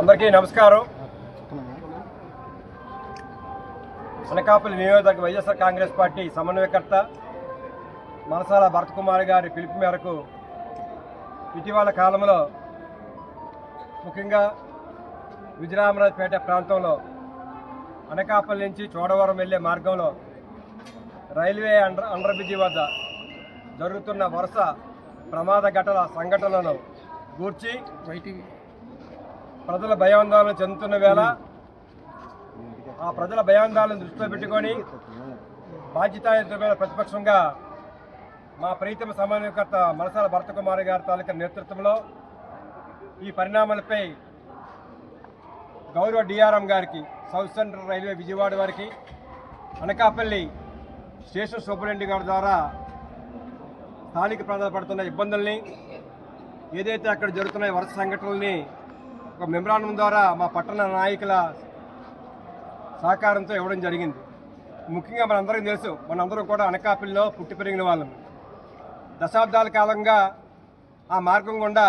అందరికీ నమస్కారం. అనకాపల్లి నియోజకవర్గ వైఎస్ఆర్ కాంగ్రెస్ పార్టీ సమన్వయకర్త మనసాల భరత్ కుమార్ గారి పిలుపు మేరకు ఇటీవల కాలంలో ముఖ్యంగా విజయరామరాజపేట ప్రాంతంలో అనకాపల్లి నుంచి చోడవరం వెళ్ళే మార్గంలో రైల్వే అండర్ అండర్ బ్రిడ్జి వద్ద జరుగుతున్న వరుస ప్రమాద ఘటన సంఘటనలను గూర్చి ప్రజల భయాందోళన చెందుతున్న వేళ ఆ ప్రజల భయాందోళన దృష్టిలో పెట్టుకొని బాధ్యతాయుతమైన ప్రతిపక్షంగా మా ప్రీతమ సమన్వయకర్త మనసాల భరత కుమార్ గారి తాలూకా నేతృత్వంలో ఈ పరిణామాలపై గౌరవ డిఆర్ఎం గారికి సౌత్ సెంట్రల్ రైల్వే విజయవాడ వారికి అనకాపల్లి స్టేషన్ సూపరింటెండెంట్ గారి ద్వారా స్థానిక ప్రాంతాలు పడుతున్న ఇబ్బందుల్ని ఏదైతే అక్కడ జరుగుతున్న వరుస సంఘటనల్ని ఒక మెమరాండం ద్వారా మా పట్టణ నాయకుల సహకారంతో ఇవ్వడం జరిగింది. ముఖ్యంగా మనందరికీ తెలుసు మనందరం కూడా అనకాపిల్లో పుట్టి పెరిగిన వాళ్ళం. దశాబ్దాల కాలంగా ఆ మార్గం గుండా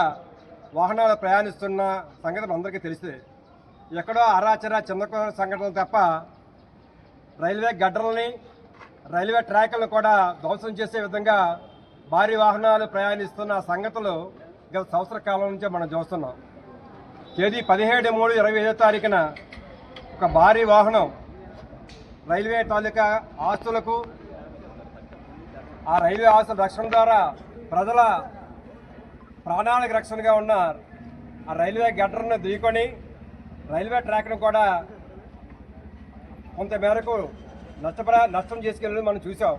వాహనాలు ప్రయాణిస్తున్న సంగతి అందరికీ తెలిసే ఎక్కడో అరాచర చిన్న సంఘటనలు తప్ప రైల్వే గడ్డలని రైల్వే ట్రాక్లను కూడా ధ్వంసం చేసే విధంగా భారీ వాహనాలు ప్రయాణిస్తున్న సంగతులు గత సంవత్సర కాలం నుంచే మనం చూస్తున్నాం. తేదీ పదిహేడు మూడు ఇరవై ఐదో తారీఖున ఒక భారీ వాహనం రైల్వే తాలూకా ఆస్తులకు ఆ రైల్వే ఆస్తుల రక్షణ ద్వారా ప్రజల ప్రాణాలకు రక్షణగా ఉన్న ఆ రైల్వే గడ్డర్ను దిగుకొని రైల్వే ట్రాక్ను కూడా కొంత మేరకు నష్టపర నష్టం చేసుకెళ్ళడం మనం చూసాం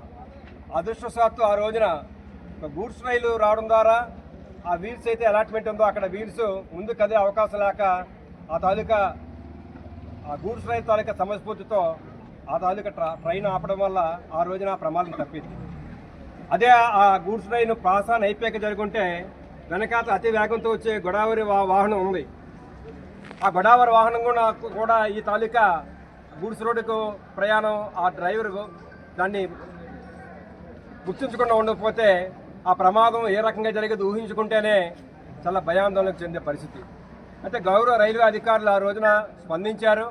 అదృష్టవశాత్తు ఆ రోజున గూడ్స్ రైలు రావడం ద్వారా ఆ వీల్స్ అయితే అలాట్మెంట్ ఉందో అక్కడ వీల్స్ ముందు కదే అవకాశం లేక ఆ తాలూకా ఆ గూడ్స్ రైలు తాలూకా సమస్ఫూర్తితో ఆ తాలూకా ట్రైన్ ఆపడం వల్ల ఆ రోజున ఆ ప్రమాదం తప్పింది. అదే ఆ గూడ్స్ ట్రైన్ పాసాన్ అయిపోయాక జరుగుంటే వెనకాత అతి వేగంతో వచ్చే గోదావరి వాహనం ఉంది. ఆ గోదావరి వాహనం కూడా కూడా ఈ తాలూకా గూడ్స్ రోడ్డుకు ప్రయాణం ఆ డ్రైవర్ దాన్ని గుర్తించకుండా ఉండకపోతే ఆ ప్రమాదం ఏ రకంగా జరిగేది ఊహించుకుంటేనే చాలా భయాందోళనకు చెందే పరిస్థితి. అయితే గౌరవ రైల్వే అధికారులు ఆ రోజున స్పందించారు.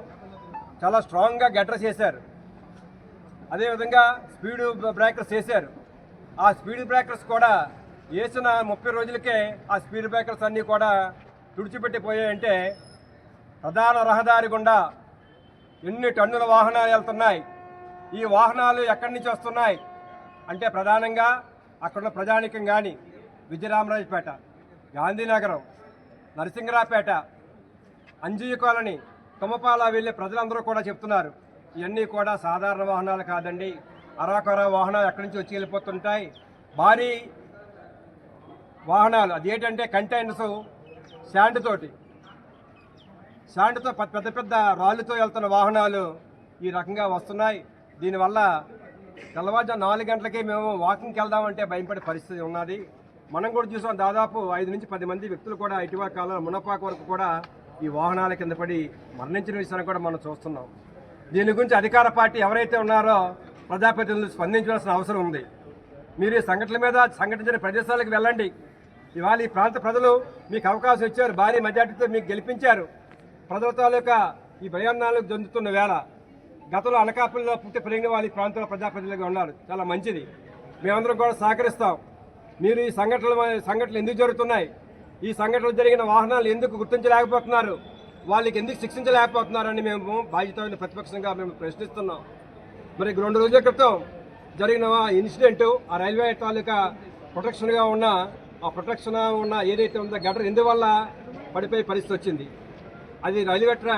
చాలా స్ట్రాంగ్గా గెటర్ చేశారు. అదేవిధంగా స్పీడ్ బ్రేకర్స్ వేశారు ఆ స్పీడ్ బ్రేకర్స్ కూడా వేసిన ముప్పై రోజులకే ఆ స్పీడ్ బ్రేకర్స్ అన్నీ కూడా తుడిచిపెట్టిపోయాయంటే ప్రధాన రహదారి గుండా ఎన్ని టన్నుల వాహనాలు వెళ్తున్నాయి? ఈ వాహనాలు ఎక్కడి నుంచి వస్తున్నాయి? అంటే ప్రధానంగా అక్కడ ప్రజానికం కానీ విజయరామరాజపేట గాంధీనగరం నరసింగరాపేట అంజీయ కాలనీ తుమ్మపాల వెళ్ళే ప్రజలందరూ కూడా చెప్తున్నారు. ఇవన్నీ కూడా సాధారణ వాహనాలు కాదండి. అరాకొర వాహనాలు ఎక్కడి నుంచి వచ్చి వెళ్ళిపోతుంటాయి? భారీ వాహనాలు. అది ఏంటంటే కంటైనర్స్ శాండ్ తోటి. శాండ్తో పెద్ద పెద్ద రాళ్ళతో వెళ్తున్న వాహనాలు ఈ రకంగా వస్తున్నాయి. దీనివల్ల తెల్లవారుజాము నాలుగు గంటలకి మేము వాకింగ్కి వెళ్దామంటే భయపడే పరిస్థితి ఉన్నది. మనం కూడా చూసాం దాదాపు ఐదు నుంచి పది మంది వ్యక్తులు కూడా ఇటీవల కాలంలో మునపాక వరకు కూడా ఈ వాహనాల కింద పడి మరణించిన విషయాన్ని కూడా మనం చూస్తున్నాం. దీని గురించి అధికార పార్టీ ఎవరైతే ఉన్నారో ప్రజాప్రతినిధులు స్పందించాల్సిన అవసరం ఉంది. మీరు ఈ సంఘటనల మీద సంఘటించిన ప్రదేశాలకు వెళ్ళండి. ఇవాళ ఈ ప్రాంత ప్రజలు మీకు అవకాశం ఇచ్చారు. భారీ మెజార్టీతో మీకు గెలిపించారు. ప్రజల తాలూకా ఈ భయాన్నాలకు జందుతున్న వేళ గతంలో అనకాపల్లిలో పుట్టి పెరిగిన వాళ్ళు ఈ ప్రాంతంలో ప్రజాప్రతినిధులుగా ఉన్నారు. చాలా మంచిది. మేమందరం కూడా సహకరిస్తాం. మీరు ఈ సంఘటనలు సంఘటనలు ఎందుకు జరుగుతున్నాయి? ఈ సంఘటనలు జరిగిన వాహనాలు ఎందుకు గుర్తించలేకపోతున్నారు? వాళ్ళకి ఎందుకు శిక్షించలేకపోతున్నారని మేము బాధ్యతమైన ప్రతిపక్షంగా మేము ప్రశ్నిస్తున్నాం. మరి రెండు రోజుల క్రితం జరిగిన ఇన్సిడెంట్ ఆ రైల్వే తాలూకా ప్రొటెక్షన్గా ఉన్న ఆ ప్రొటెక్షన్ ఉన్న ఏదైతే ఉందో గటర్ ఎందువల్ల పడిపోయే పరిస్థితి వచ్చింది. అది రైల్వే ట్రా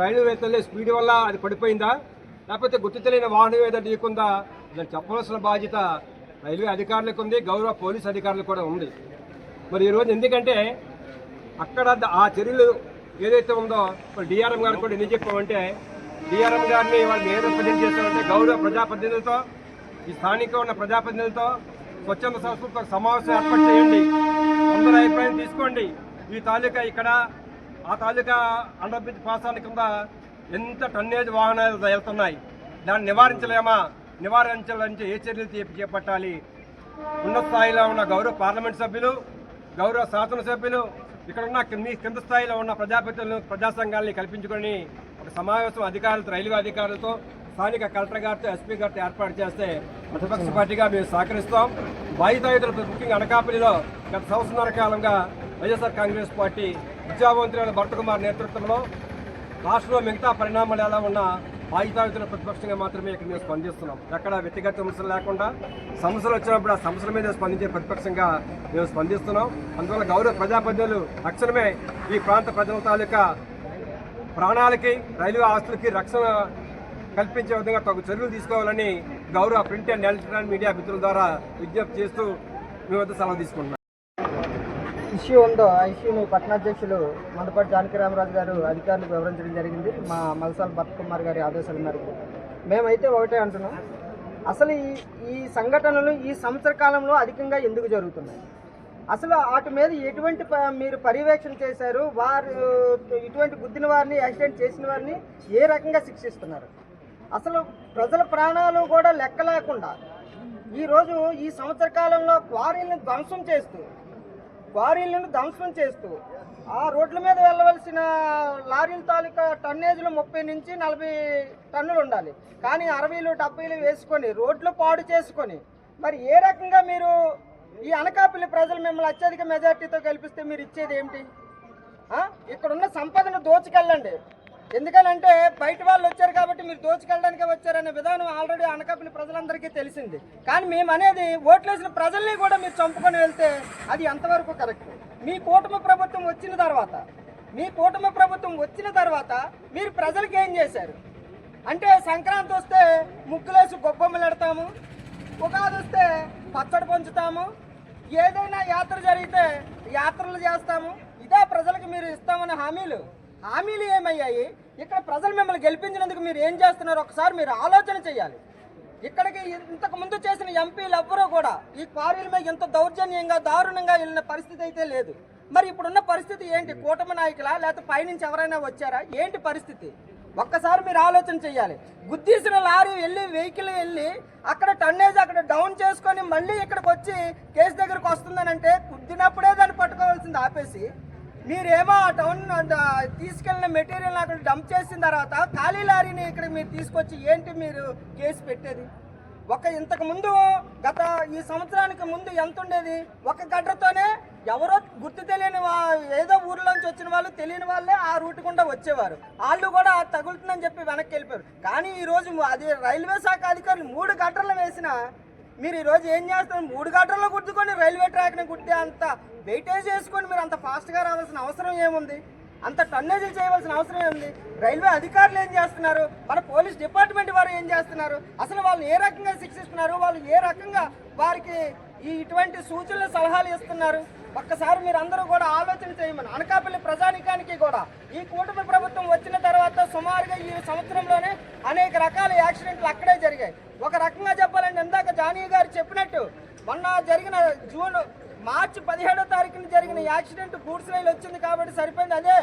రైల్వే తల్లి స్పీడ్ వల్ల అది పడిపోయిందా? లేకపోతే గుర్తు తెలియని వాహనం ఏదో ఢీకుందా దాన్ని చెప్పవలసిన బాధ్యత రైల్వే అధికారులకు ఉంది గౌరవ పోలీస్ అధికారులకు కూడా ఉంది. మరి ఈరోజు ఎందుకంటే అక్కడ ఆ చర్యలు ఏదైతే ఉందో మరి డిఆర్ఎం గారు కూడా ఎందుకు చెప్పామంటే డిఆర్ఎం గారిని వాళ్ళు ఏ రిప్రజెంట్ చేస్తామంటే గౌరవ ప్రజాప్రతినిధులతో ఈ స్థానిక ఉన్న ప్రజాప్రతినిధులతో స్వచ్ఛంద సంస్థలతో సమావేశం ఏర్పాటు చేయండి. అందరూ అభిప్రాయం తీసుకోండి. ఈ తాలూకా ఇక్కడ ఆ తాలూకా అండర్ బ్రిడ్జ్ పాసాల కింద ఎంత టన్నేజ్ వాహనాలు వెళ్తున్నాయి దాన్ని నివారించలేమా? నివారించాలంటే ఏ చర్యలు చేపట్టాలి? ఉన్నత స్థాయిలో ఉన్న గౌరవ పార్లమెంట్ సభ్యులు గౌరవ శాసనసభ్యులు ఇక్కడ ఉన్న మీ కింద స్థాయిలో ఉన్న ప్రజాప్రతినిధులను ప్రజా సంఘాలని కల్పించుకొని ఒక సమావేశం అధికారులతో రైల్వే అధికారులతో స్థానిక కలెక్టర్ గారితో ఎస్పీ గారితో ఏర్పాటు చేస్తే ప్రతిపక్ష పార్టీగా మేము సహకరిస్తాం. బాధితులు ముఖ్యంగా అనకాపల్లిలో గత సంవత్సరాల కాలంగా వైఎస్ఆర్ కాంగ్రెస్ పార్టీ విద్యావంతులైన భరత్ కుమార్ నేతృత్వంలో రాష్ట్రంలో మిగతా పరిణామాలు ఎలా ఉన్నా బాధితాయుతుల ప్రతిపక్షంగా మాత్రమే ఇక్కడ మేము స్పందిస్తున్నాం. ఎక్కడ వ్యక్తిగత సమస్యలు లేకుండా సమస్యలు వచ్చినప్పుడు ఆ సమస్యల మీద స్పందించే ప్రతిపక్షంగా మేము స్పందిస్తున్నాం. అందువల్ల గౌరవ ప్రజాప్రతినిధులు తక్షణమే ఈ ప్రాంత ప్రజల తాలూకా ప్రాణాలకి రైల్వే ఆస్తులకి రక్షణ కల్పించే విధంగా తగు చర్యలు తీసుకోవాలని గౌరవ ప్రింట్ అండ్ ఎలక్ట్రానిక్ మీడియా మిత్రుల ద్వారా విజ్ఞప్తి చేస్తూ మీ వద్ద సెలవు తీసుకుంటున్నాం. ఇష్యూ ఉందో ఆ ఇష్యూని పట్టణాధ్యక్షులు మందపాటి జానకి రామరాజు గారు అధికారులకు వివరించడం జరిగింది. మా మల్సాల్ భరత్కుమార్ గారి ఆదేశాల మేరకు. మేమైతే ఒకటే అంటున్నాం. అసలు ఈ ఈ సంఘటనలు ఈ సంవత్సర కాలంలో అధికంగా ఎందుకు జరుగుతున్నాయి? అసలు వాటి మీద ఎటువంటి ప- మీరు పర్యవేక్షణ చేశారు? వారు ఇటువంటి గుద్దిన వారిని యాక్సిడెంట్ చేసిన వారిని ఏ రకంగా శిక్షిస్తున్నారు? అసలు ప్రజల ప్రాణాలు కూడా లెక్క లేకుండా ఈరోజు ఈ సంవత్సర కాలంలో క్వారీలను ధ్వంసం చేస్తూ క్వారీలను ధ్వంసం చేస్తూ ఆ రోడ్ల మీద వెళ్ళవలసిన లారీల తాలూకా టన్నేజ్లు ముప్పై నుంచి నలభై టన్నులు ఉండాలి. కానీ అరవైలు డెబ్బైలు వేసుకొని రోడ్లు పాడు చేసుకొని మరి ఏ రకంగా మీరు ఈ అనకాపల్లి ప్రజలు మిమ్మల్ని అత్యధిక మెజార్టీతో గెలిపిస్తే మీరు ఇచ్చేది ఏమిటి? ఇక్కడున్న సంపదను దోచుకెళ్ళండి. ఎందుకనంటే బయట వాళ్ళు వచ్చారు కాబట్టి మీరు దోచుకెళ్ళడానికి వచ్చారనే విధానం ఆల్రెడీ అనకాపల్లి ప్రజలందరికీ తెలిసింది. కానీ మేము అనేది ఓట్లేసిన ప్రజల్ని కూడా మీరు చంపుకొని వెళ్తే అది ఎంతవరకు కరెక్ట్? మీ కూటమి ప్రభుత్వం వచ్చిన తర్వాత మీ కూటమి ప్రభుత్వం వచ్చిన తర్వాత మీరు ప్రజలకు ఏం చేశారు? అంటే సంక్రాంతి వస్తే ముగ్గులేసి గొప్పమ్మలు ఎడతాము ఉగాది వస్తే పచ్చడి పంచుతాము ఏదైనా యాత్ర జరిగితే యాత్రలు చేస్తాము ఇదే ప్రజలకు మీరు ఇస్తామన్న హామీలు. హామీలు ఏమయ్యాయి? ఇక్కడ ప్రజలు మిమ్మల్ని గెలిపించినందుకు మీరు ఏం చేస్తున్నారు? ఒకసారి మీరు ఆలోచన చేయాలి. ఇక్కడికి ఇంతకు ముందు చేసిన ఎంపీలు ఎవ్వరూ కూడా ఈ క్వారీల మీద ఇంత దౌర్జన్యంగా దారుణంగా వెళ్ళిన పరిస్థితి అయితే లేదు. మరి ఇప్పుడున్న పరిస్థితి ఏంటి? కూటమి నాయకులా? లేకపోతే పైనుంచి ఎవరైనా వచ్చారా? ఏంటి పరిస్థితి? ఒక్కసారి మీరు ఆలోచన చేయాలి. గుద్దీసిన లారీ వెళ్ళి వెహికల్ వెళ్ళి అక్కడ టన్నేజ్ అక్కడ డౌన్ చేసుకొని మళ్ళీ ఇక్కడికి వచ్చి కేసు దగ్గరకు వస్తుందనంటే గుద్దినప్పుడే దాన్ని పట్టుకోవాల్సింది ఆపేసి మీరేమో ఆ టౌన్ తీసుకెళ్ళిన మెటీరియల్ అక్కడ డంప్ చేసిన తర్వాత ఖాళీ లారీని ఇక్కడ మీరు తీసుకొచ్చి ఏంటి మీరు కేసు పెట్టేది? ఒక ఇంతకు ముందు గత ఈ సంవత్సరానికి ముందు ఎంత ఉండేది? ఒక గడ్డతోనే ఎవరో గుర్తు తెలియని వా- ఏదో ఊర్లోంచి వచ్చిన వాళ్ళు తెలియని వాళ్ళే ఆ రూట్ గుండా వచ్చేవారు. వాళ్ళు కూడా తగులుతుందని చెప్పి వెనక్కి వెళ్ళిపోయారు. కానీ ఈరోజు అది రైల్వే శాఖ అధికారులు మూడు గడ్డలు వేసిన మీరు ఈరోజు ఏం చేస్తారు? మూడు గంటల్లో గుర్తుకొని రైల్వే ట్రాక్ని గుర్తే అంత వెయిటేజ్ చేసుకొని మీరు అంత ఫాస్ట్గా రావాల్సిన అవసరం ఏముంది? అంత టన్నేజీలు చేయవలసిన అవసరం ఉంది రైల్వే అధికారులు ఏం చేస్తున్నారు? మన పోలీస్ డిపార్ట్మెంట్ వారు ఏం చేస్తున్నారు? అసలు వాళ్ళు ఏ రకంగా శిక్షిస్తున్నారు? వాళ్ళు ఏ రకంగా వారికి ఈ ఇటువంటి సూచనలు సలహాలు ఇస్తున్నారు? ఒక్కసారి మీరు అందరూ కూడా ఆలోచన చేయమని అనకాపల్లి ప్రజానికానికి కూడా. ఈ కూటమి ప్రభుత్వం వచ్చిన తర్వాత సుమారుగా ఈ సంవత్సరంలోనే అనేక రకాల యాక్సిడెంట్లు అక్కడే జరిగాయి. ఒక రకంగా చెప్పాలంటే ఇందాక జానీ గారు చెప్పినట్టు మొన్న జరిగిన జూన్ మార్చి పదిహేడో తారీఖున జరిగిన యాక్సిడెంట్ గూడ్స్ రైలు వచ్చింది కాబట్టి సరిపోయింది. అదే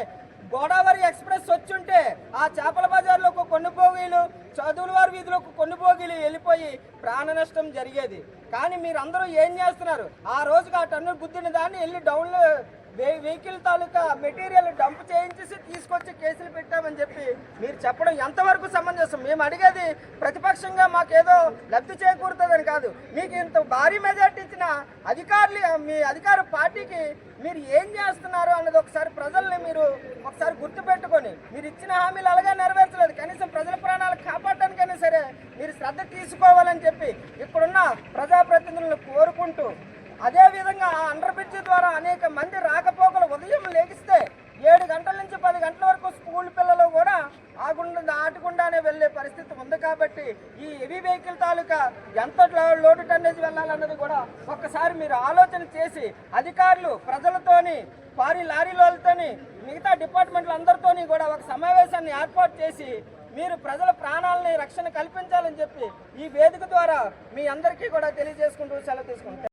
గోదావరి ఎక్స్ప్రెస్ వచ్చుంటే ఆ చేపల బజార్లో ఒక కొన్ని బోగీలు చదువుల వారి వీధిలో ఒక కొన్ని బోగీలు వెళ్ళిపోయి ప్రాణ నష్టం జరిగేది. కానీ మీరందరూ ఏం చేస్తున్నారు? ఆ రోజుకి ఆ టన్ను గుద్దిన దాన్ని వెళ్ళి డౌన్లో వెహికల్ తాలూకా మెటీరియల్ డంప్ చేయించేసి కేసులు పెట్టామని చెప్పి మీరు చెప్పడం ఎంతవరకు సమంజసం? మేము అడిగేది ప్రతిపక్షంగా మాకేదో లబ్ధి చేకూరుతుందని కాదు. మీకు ఇంత భారీ మెజార్టీ ఇచ్చిన అధికారులు మీ అధికార పార్టీకి మీరు ఏం చేస్తున్నారు అన్నది ఒకసారి ప్రజల్ని మీరు ఒకసారి గుర్తుపెట్టుకొని మీరు ఇచ్చిన హామీలు అలాగే నెరవేర్చలేదు. కనీసం ప్రజల ప్రాణాలు కాపాడటానికైనా సరే మీరు శ్రద్ధ తీసుకోవాలని చెప్పి ఇక్కడున్న ప్రజాప్రతినిధులను కోరుకుంటూ అదేవిధంగా అండర్బ్రిడ్జ్ అండర్ బ్రిడ్జ్ ద్వారా అనేక మంది రాక ఉదయం లేగిస్తే ఏడు గంటల నుంచి పది గంటల వరకు స్కూల్ పిల్లలు కూడా ఆ గుండా దాటకుండానే వెళ్ళే పరిస్థితి ఉంది కాబట్టి ఈ హెవీ వెహికల్ తాలూకా ఎంత లోటు టన్నేజ్ వెళ్ళాలన్నది కూడా ఒక్కసారి మీరు ఆలోచన చేసి అధికారులు ప్రజలతోని వారి లారీలతోని మిగతా డిపార్ట్మెంట్ల అందరితోని కూడా ఒక సమావేశాన్ని ఏర్పాటు చేసి మీరు ప్రజల ప్రాణాలని రక్షణ కల్పించాలని చెప్పి ఈ వేదిక ద్వారా మీ అందరికీ కూడా తెలియజేసుకుంటూ సెలవు తీసుకుంటారు